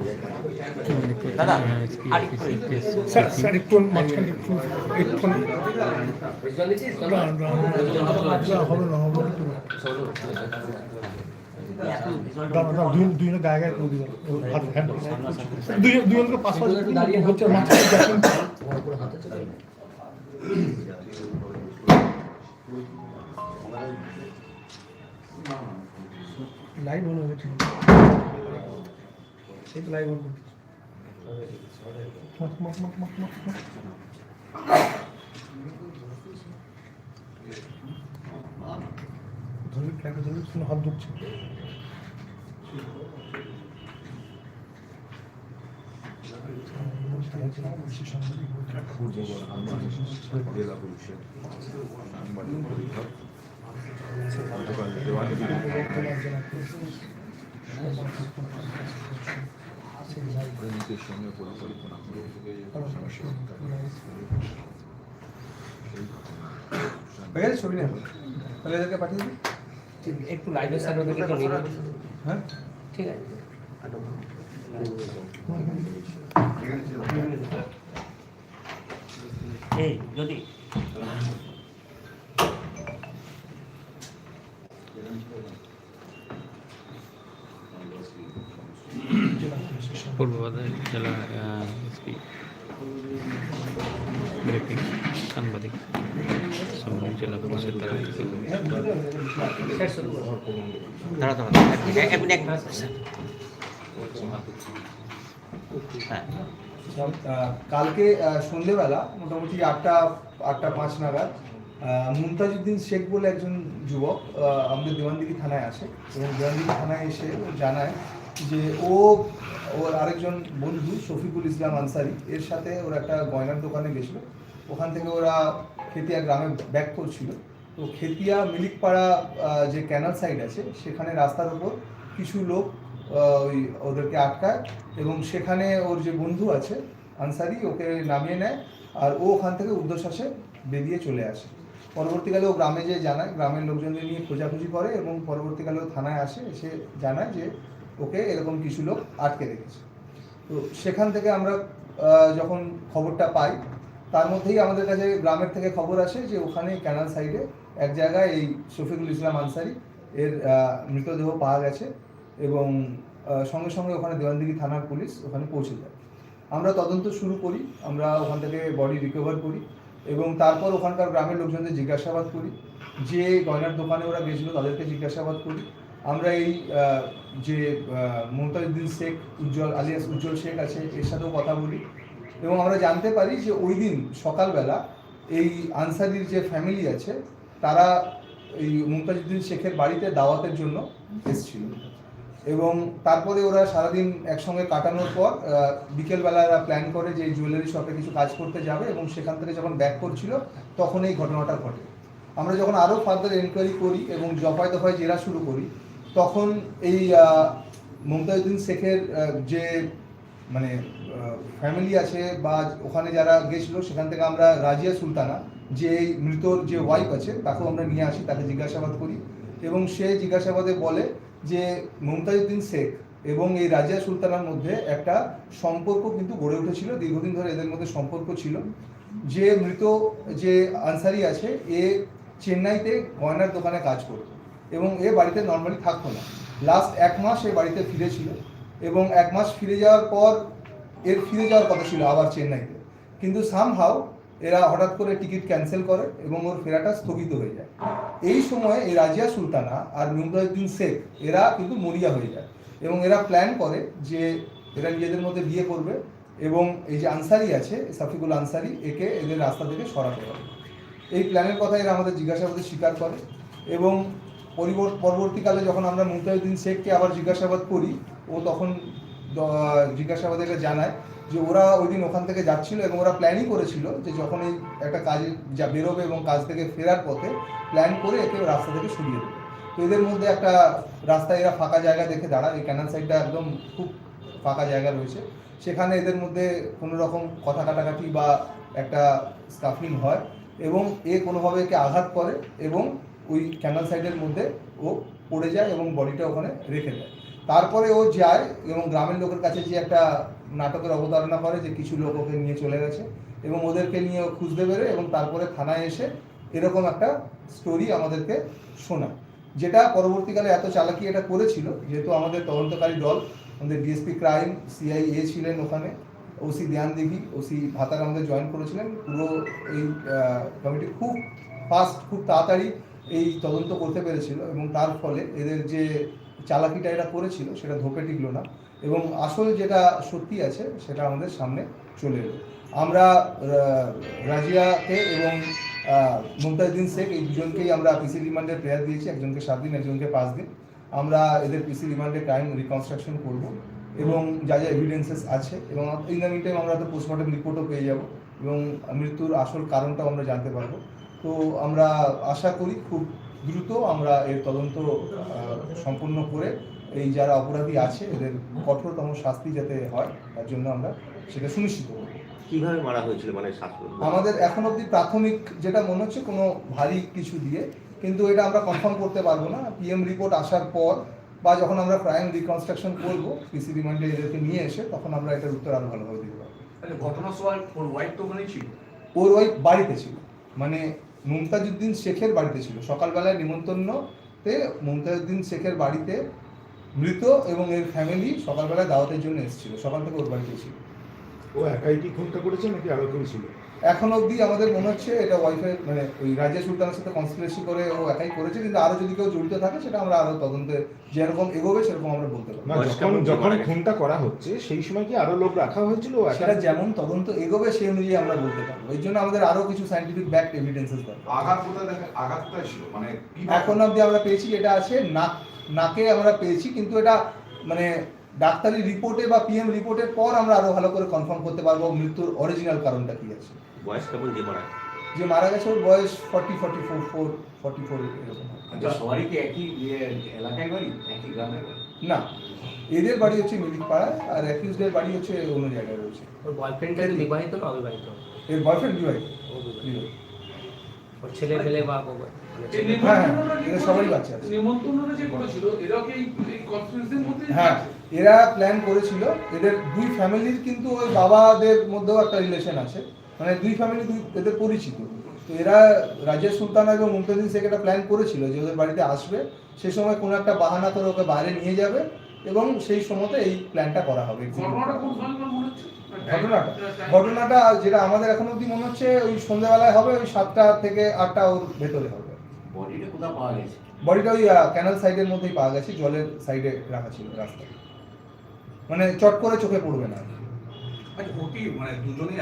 মাঝখানে এখন হাতকেও ঢোকান না প্লিজ হাতকেও ঢোকান না সবাই তো জায়গায় এখানে পুরো পুরো মাঝখানে দিন দুজন একশো পাঁচাশ দিন না নমস্কার মিউজিক ওটা ইয়ে হচ্ছে না। দাদা আরেকটু স্যার স্যার একটু মাঝখানে একটু একটু না বুঝতে পেরেছিস না না, না, হবে না হবে না দাঁড়া দাঁড়া দুই দুজনে গায়ে গায়ে দুজনকে পাঁচ হচ্ছে লাইভ হলো গেছে সেই তো লাইভ হলো মাক মাক মাক মাক মাক মাক ধরবি ট্র্যাকে ধরবি শুনে হাত ঢুকছে জেলা সঙ্গে পরিকল্পনা করে হয়ে গেছে তাহলে পাঠিয়ে দিই একটু লাইভে স্যার ওদেরকে তো নিয়ে হ্যাঁ ঠিক আছে যদি Thank you. পূর্ব বাজার জেলা এসপি ব্রিফিং সাংবাদিক জেলা পুলিশের কালকে সন্ধেবেলা মোটামুটি আটটা আটটা পাঁচ নাগাদ মুমতাজুদ্দিন শেখ বলে একজন যুবক আমাদের দেওয়ানদিঘি থানায় আসে। এবং দেওয়ানদিঘি থানায় এসে জানায় যে ও, ওর আরেকজন বন্ধু শফিকুল ইসলাম আনসারি, এর সাথে ওর একটা গয়নার দোকানে গেছিল। ওখান থেকে ওরা খেতিয়া গ্রামে ব্যাক করছিল। তো খেতিয়া মিলিকপাড়া যে ক্যানাল সাইড আছে, সেখানে রাস্তার উপর কিছু লোক ওই ওদেরকে আটকায় এবং সেখানে ওর যে বন্ধু আছে, আনসারি, ওকে নামিয়ে নেয় আর ও ওখান থেকে উর্ধ্বশ্বাসে বেরিয়ে চলে আসে। পরবর্তীকালে ও গ্রামে যে জানায়, গ্রামের লোকজনদের নিয়ে খোঁজাখুঁজি করে এবং পরবর্তীকালে ও থানায় আসে, এসে জানায় যে ওকে এরকম কিছু লোক আটকে রেখেছে। তো সেখান থেকে আমরা যখন খবরটা পাই, তার মধ্যেই আমাদের কাছে গ্রামের থেকে খবর আসে যে ওখানে ক্যানাল সাইডে এক জায়গায় এই শফিকুল ইসলাম আনসারি এর মৃতদেহ পাওয়া গেছে এবং সঙ্গে সঙ্গে ওখানে দেওয়ানদিঘি থানার পুলিশ ওখানে পৌঁছে যায়। আমরা তদন্ত শুরু করি, আমরা ওখান থেকে বডি রিকভার করি এবং তারপর ওখানকার গ্রামের লোকজনদের জিজ্ঞাসাবাদ করি। যে গয়নার দোকানে ওরা গেছিল তাদেরকে জিজ্ঞাসাবাদ করি। আমরা এই যে আহ, মুমতাজউদ্দিন শেখ উজ্জ্বল আলিয়াস উজ্জ্বল শেখ আছে এর সাথেও কথা বলি। এবং আমরা জানতে পারি যে ওই দিন সকালবেলা এই আনসারির যে ফ্যামিলি আছে তারা এই মুমতাজউদ্দিন শেখের বাড়িতে দাওয়াতের জন্য এসেছিল। এবং তারপরে ওরা সারাদিন একসঙ্গে কাটানোর পর বিকেলবেলা এরা প্ল্যান করে যে জুয়েলারি শপে কিছু কাজ করতে যাবে এবং সেখান থেকে যখন ব্যাক করছিল তখন এই ঘটনাটা ঘটে। আমরা যখন আরও ফার্দার এনকোয়ারি করি এবং দফায় দফায় জেরা শুরু করি তখন এই আহ, মুমতাজউদ্দিন শেখের যে মানে ফ্যামিলি আছে বা ওখানে যারা গেছিল সেখান থেকে আমরা রাজিয়া সুলতানা যে এই মৃতর যে ওয়াইফ আছে তাকেও আমরা নিয়ে আসি তাকে জিজ্ঞাসাবাদ করি। এবং সে জিজ্ঞাসাবাদে বলে যে মুমতাজউদ্দিন শেখ এবং এই রাজিয়া সুলতানার মধ্যে একটা সম্পর্ক কিন্তু গড়ে উঠেছিল দীর্ঘদিন ধরে এদের মধ্যে সম্পর্ক ছিল। যে মৃত যে আনসারি আছে এ চেন্নাইতে গয়নার দোকানে কাজ করতো। এবং এ বাড়িতে নর্মালি থাকতো না। লাস্ট এক মাস এ বাড়িতে ফিরেছিল এবং এক মাস ফিরে যাওয়ার পর এর ফিরে যাওয়ার কথা ছিল আবার চেন্নাইতে। কিন্তু সামহাও এরা হঠাৎ করে টিকিট ক্যান্সেল করে এবং ওর ফেরাটা স্থগিত হয়ে যায়। এই সময় এই রাজিয়া সুলতানা আর মুমতাজউদ্দিন শেখ এরা কিন্তু মরিয়া হয়ে যায় এবং এরা প্ল্যান করে যে এরা নিজেদের মধ্যে বিয়ে করবে এবং এই যে আনসারি আছে, সাফিকুল আনসারি, একে এদের রাস্তা থেকে সরাতে হবে। এই প্ল্যানের কথা এরা আমাদের জিজ্ঞাসাবাদে স্বীকার করে এবং পরবর্তীকালে যখন আমরা মুমতাজউদ্দিন শেখকে আবার জিজ্ঞাসাবাদ করি, ও তখন দ- জিজ্ঞাসাবাদে এটা জানায় যে ওরা ওই দিন ওখান থেকে যাচ্ছিল এবং ওরা প্ল্যানই করেছিল যে যখন এই একটা কাজে যা বেরোবে এবং কাজ থেকে ফেরার পথে প্ল্যান করে একে রাস্তা থেকে সরিয়ে দেবে। তো এদের মধ্যে একটা রাস্তায় এরা ফাঁকা জায়গা দেখে দাঁড়ায়, এই ক্যানাল সাইডটা একদম খুব ফাঁকা জায়গা রয়েছে। সেখানে এদের মধ্যে কোনো রকম কথা কাটাকাটি বা একটা স্কাফিং হয় এবং এ কোনোভাবে একে আঘাত করে এবং ওই ক্যানাল সাইডের মধ্যে ও পড়ে যায় এবং বডিটা ওখানে রেখে দেয়। তারপরে ও যায় এবং গ্রামের লোকের কাছে যে একটা নাটকের অবতারণা করে যে কিছু লোক ওকে নিয়ে চলে গেছে এবং ওদেরকে নিয়ে ও খুঁজতে বেরো এবং তারপরে থানায় এসে এরকম একটা স্টোরি আমাদেরকে শোনায়। যেটা পরবর্তীকালে এত চালাকি এটা করেছিল, যেহেতু আমাদের তদন্তকারী দল, আমাদের ডিএসপি ক্রাইম সিআই এ ছিলেন ওখানে ওসি ধ্যান দিঘি ওসি ভাতার আমাদের জয়েন করেছিলেন। পুরো এই কমিটি খুব ফাস্ট খুব তাড়াতাড়ি এই তদন্ত করতে পেরেছিল এবং তার ফলে এদের যে চালাকিটা এরা করেছিল সেটা ধোপে টিকলো না এবং আসল যেটা সত্যি আছে সেটা আমাদের সামনে চলে এলো। আমরা রাজিয়াকে এবং আহ, শেখ এই দুজনকেই আমরা পিসি রিমান্ডের প্রেয়ার দিয়েছি একজনকে সাত দিন একজনকে পাঁচ দিন। আমরা এদের পিসি রিমান্ডে ক্রাইম রিকনস্ট্রাকশন করব এবং যা যা এভিডেন্সেস আছে এবং ইন দ্য মিন টাইম আমরা তো পোস্টমর্টম রিপোর্টও পেয়ে যাব এবং মৃত্যুর আসল কারণটাও আমরা জানতে পারব। তো আমরা আশা করি খুব দ্রুত আমরা এর তদন্ত সম্পূর্ণ করে এই যারা অপরাধী আছে এদের কঠোরতম শাস্তি যাতে হয় তার জন্য আমরা সেটা সুনিশ্চিত করব। কীভাবে মারা হয়েছিল মানে শাস্ত্র আমাদের এখন অবধি প্রাথমিক যেটা মনে হচ্ছে কোনো ভারী কিছু দিয়ে কিন্তু এটা আমরা কনফার্ম করতে পারব না। পিএম রিপোর্ট আসার পর বা যখন আমরা ক্রাইম রিকনস্ট্রাকশন করব পিসি রিমান্ডে এদেরকে নিয়ে এসে তখন আমরা এটার উত্তর আরও ভালোভাবে দিতে পারব তাহলে ঘটনার সময় ওর ওয়াইফ তো ওখানেই ছিল? ওর ওয়াইফ বাড়িতে ছিল। মানে মুমতাজউদ্দিন শেখের বাড়িতে ছিল। সকালবেলায় নিমন্ত্রণতে মুমতাজুদ্দিন শেখের বাড়িতে মৃত এবং এর ফ্যামিলি সকালবেলায় দাওয়াতের জন্য এসেছিল। সকাল থেকে ওর বাড়িতে ছিল। ও একাই কি খুনটা করেছে নাকি আরও কেউ ছিল? এখন অবধি আমাদের মনে হচ্ছে এটা ওয়াইফাই মানে ওই রাজ্য সুলতানের সাথে কনসপিরেসি করে ও একাই করেছে কিন্তু আরও যদি কেউ জড়িত থাকে সেটা আমরা আরও তদন্তে যেরকম এগোবে সেরকম আমরা বলতে পারব। যখন যখন খুনটা করা হচ্ছে সেই সময় কি আরও লোক রাখা হয়েছিল সেটা যেমন তদন্ত এগোবে সেই অনুযায়ী আমরা বলতে পারব। এই জন্য আমাদের আরও কিছু সাইন্টিফিক ব্যাক এভিডেন্সেস দরকার। আঘাত কোথায় দেখা আঘাত ছিল মানে এখন অবধি আমরা পেয়েছি এটা আছে নাক নাকে আমরা পেয়েছি কিন্তু এটা মানে ডাক্তারি রিপোর্টে বা পিএম রিপোর্টের পর আমরা আরও ভালো করে কনফার্ম করতে পারব মৃত্যুর অরিজিনাল কারণটা কি আছে। বয়স কেমন যে মারা যে মারা গেছে ওর বয়স forty forty four four forty four এরকম। আচ্ছা সবারই কি একই ইয়ে এলাকায় বাড়ি? একই গ্রামে বাড়ি? না এদের বাড়ি হচ্ছে মিলিক পাড়ায় আর অ্যাকিউজদের বাড়ি হচ্ছে অন্য জায়গায় রয়েছে। ওর বয়ফ্রেন্ডটা বিবাহিত না অবিবাহিত? এর বয়ফ্রেন্ড বিবাহিত। বিবাহিত। ওর ছেলে ফেলে বা মানে হ্যাঁ হ্যাঁ সবারই বাচ্চা হ্যাঁ এরা প্ল্যান করেছিল এদের দুই ফ্যামিলির কিন্তু ওই বাবাদের মধ্যেও একটা রিলেশন আছে। মানে দুই ফ্যামিলি দুই এদের পরিচিত। তো এরা রাজেশ সুলতানা এবং মুমতাজিন শেখ একটা প্ল্যান করেছিল যে ওদের বাড়িতে আসবে। সে সময় কোনো একটা বাহানা করে ওকে বাইরে নিয়ে যাবে এবং সেই সময়তে এই প্ল্যানটা করা হবে। ঘটনাটা কোন সালকার মনে হচ্ছে? ঘটনাটা ঘটনাটা যেটা আমাদের এখন অবধি মনে হচ্ছে ওই সন্ধ্যাবেলায় হবে ওই সাতটা থেকে আটটা ওর ভেতরে হবে। বডিটা কোথায় পাওয়া গেছে? বডিটা ওই ক্যানাল সাইডের মধ্যেই পাওয়া গেছে জলের সাইডে রাখা ছিল রাস্তায় মানে চট করে চোখে পড়বে না। আচ্ছা মানে দুজনেই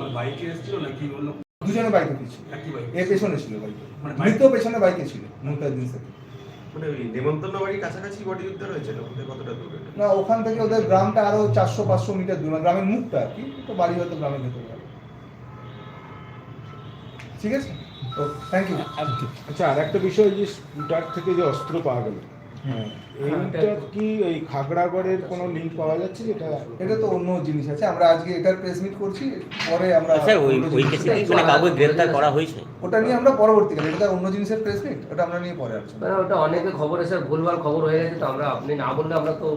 মানে বাইকে এসেছিল নাকি অন্য? দুজনে বাইকে ছিল। বাইক এ পেছনে ছিল বাইকে মানে মৃত পেছনে বাইকে ছিল মুমতাজুদ্দিন শেখ মানে ওই নেমন্তন্ন বাড়ির কাছাকাছি ওদের কতটা দূরে? না ওখান থেকে ওদের গ্রামটা আরও চারশো পাঁচশো মিটার দূর। মানে গ্রামের মুখটা আর কি তো বাড়ি হয়তো গ্রামের ভেতরে। ঠিক আছে? থ্যাংক ইউ আচ্ছা আর একটা বিষয় যে স্কুটার থেকে যে অস্ত্র পাওয়া গেল এইটা কি ওই খাগড়াগড়ের কোনো লিঙ্ক পাওয়া যাচ্ছে যেটা? এটা তো অন্য জিনিস আছে। আমরা আজকে এটার প্রেস মিট করছি পরে আমরা স্যার ওই ওই কেসে কি কোনো কাউকে গ্রেফতার করা হয়েছে। ওটা নিয়ে আমরা পরবর্তীকালে এটা অন্য জিনিসের প্রেস মিট ওটা আমরা নিয়ে পরে আলোচনা ওটা অনেকে খবর এসে ভুলভাল খবর হয়ে গেছে তো আমরা আপনি না বললে আমরা তো।